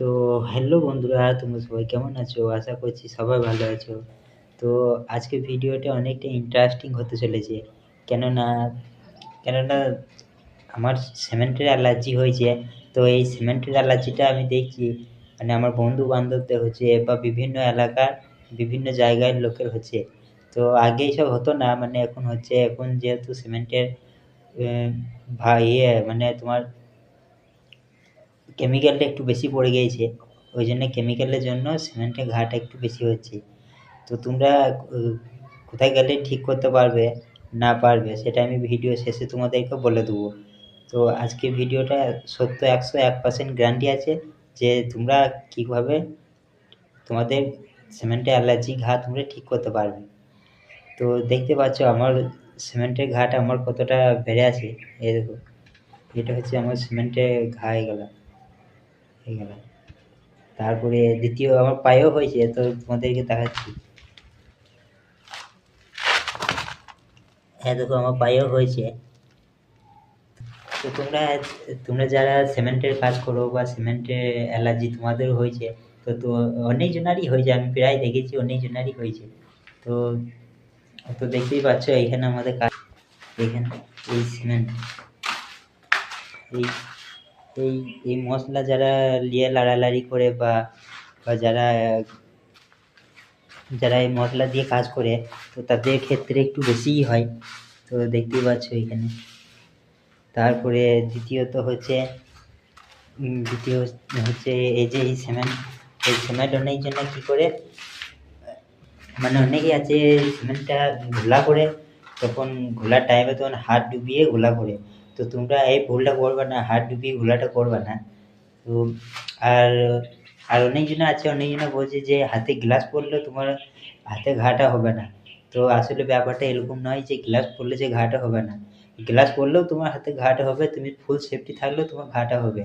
তো হ্যালো বন্ধুরা, তোমরা সবাই কেমন আছো? আশা করছি সবাই ভালো আছো। তো আজকে ভিডিওটা অনেকটা ইন্টারেস্টিং হতে চলেছে। কেননা কেননা আমার সিমেন্টের অ্যালার্জি হয়েছে। তো এই সিমেন্টের অ্যালার্জিটা আমি দেখছি মানে আমার বন্ধু বান্ধবদের হচ্ছে বা বিভিন্ন এলাকার বিভিন্ন জায়গার লোকের হচ্ছে। তো আগে এইসব হতো না মানে এখন হচ্ছে, এখন যেহেতু সিমেন্টের ভা ইয়ে মানে তোমার কেমিক্যালটা একটু বেশি পড়ে গিয়েছে, ওই জন্য কেমিক্যালের জন্য সিমেন্টের ঘাটা একটু বেশি হচ্ছে। তো তোমরা কোথায় গেলে ঠিক করতে পারবে, না পারবে, সেটা আমি ভিডিও শেষে তোমাদেরকে বলে দেবো। তো আজকে ভিডিওটা সত্য একশো এক পার্সেন্ট গ্যারান্টি আছে যে তোমরা কীভাবে তোমাদের সিমেন্টের অ্যালার্জি ঘা তোমরা ঠিক করতে পারবে। তো দেখতে পাচ্ছ আমার সিমেন্টের ঘাটা আমার কতটা বেড়ে আছে, এই দেখো। এটা হচ্ছে আমার সিমেন্টের ঘা এগুলো এগুলো তারপরে দ্বিতীয় আমার পায়েও হয়েছে, তো তোমাদেরকে দেখাচ্ছি। হ্যাঁ দেখো আমার পায়েও হয়েছে। তো তোমরা তোমরা যারা সিমেন্টের কাজ করো বা সিমেন্টের অ্যালার্জি তোমাদের হয়েছে, তো তো অনেকজনারই হয়েছে, আমি প্রায় দেখেছি অনেকজনারই হয়েছে। তো তো দেখতেই পাচ্ছ এইখানে আমাদের কাজ এইখানে এই সিমেন্ট, এই এই এই মশলা যারা নিয়ে লাড়ালাড়ি করে বা বা যারা যারা এই মশলা দিয়ে কাজ করে, তো তাদের ক্ষেত্রে একটু বেশিই হয়। তো দেখতেই পাচ্ছ এখানে। তারপরে দ্বিতীয়ত হচ্ছে দ্বিতীয় হচ্ছে এই যে এই সিমেন্ট এই সিমেন্ট অনেক জন্য কী করে মানে অনেকেই আছে সিমেন্টটা ঘোলা করে, তখন ঘোলার টাইমে তখন হাত ডুবিয়ে ঘোলা করে। তো তোমরা এই ভুলটা করবে না হাত ডুবিয়ে ঘোলাটা করবে না। তো আর আর অনেকজন আছে, অনেকজনে বলছে যে হাতে গ্লাস পরলে তোমার হাতে ঘাটা হবে না। তো আসলে ব্যাপারটা এরকম নয় যে গ্লাস পরলে যে ঘাটা হবে না। গ্লাস পরলেও তোমার হাতে ঘাটা হবে, তুমি ফুল সেফটি থাকলেও তোমার ঘাটা হবে।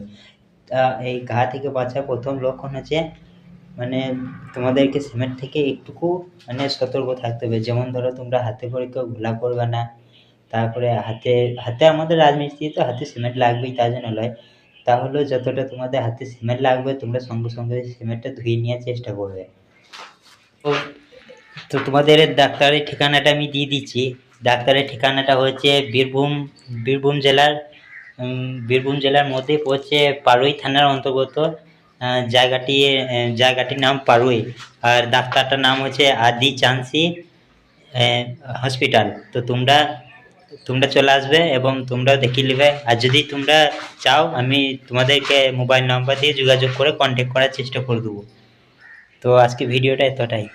তা এই ঘা থেকে বাঁচার প্রথম লক্ষণ হচ্ছে মানে তোমাদেরকে সিমেন্ট থেকে একটুকু মানে সতর্ক থাকতে হবে। যেমন ধরো তোমরা হাতে করে কেউ ঘোলা করবে না তারপরে হাতে হাতে আমাদের রাজমিস্ত্রি তো হাতে সিমেন্ট লাগবেই তার জন্য নয়। তাহলে যতটা তোমাদের হাতে সিমেন্ট লাগবে, তোমরা সঙ্গে সঙ্গে সিমেন্টটা ধুয়ে নেওয়ার চেষ্টা করবে। তো তো তোমাদের ডাক্তারের ঠিকানাটা আমি দিয়ে দিচ্ছি। ডাক্তারের ঠিকানাটা হচ্ছে বীরভূম বীরভূম জেলার বীরভূম জেলার মধ্যে পড়ছে পারুই থানার অন্তর্গত জায়গাটি জায়গাটির নাম পারুই। আর ডাক্তারটার নাম হচ্ছে আদি চান্সি হসপিটাল তো তোমরা তোমরা চলে আসবে এবং তোমরাও দেখিয়ে নেবে। আর যদি তোমরা চাও, আমি তোমাদেরকে মোবাইল নাম্বার দিয়ে যোগাযোগ করে কন্ট্যাক্ট করার চেষ্টা করে দেবো। তো আজকে ভিডিওটা এতটাই।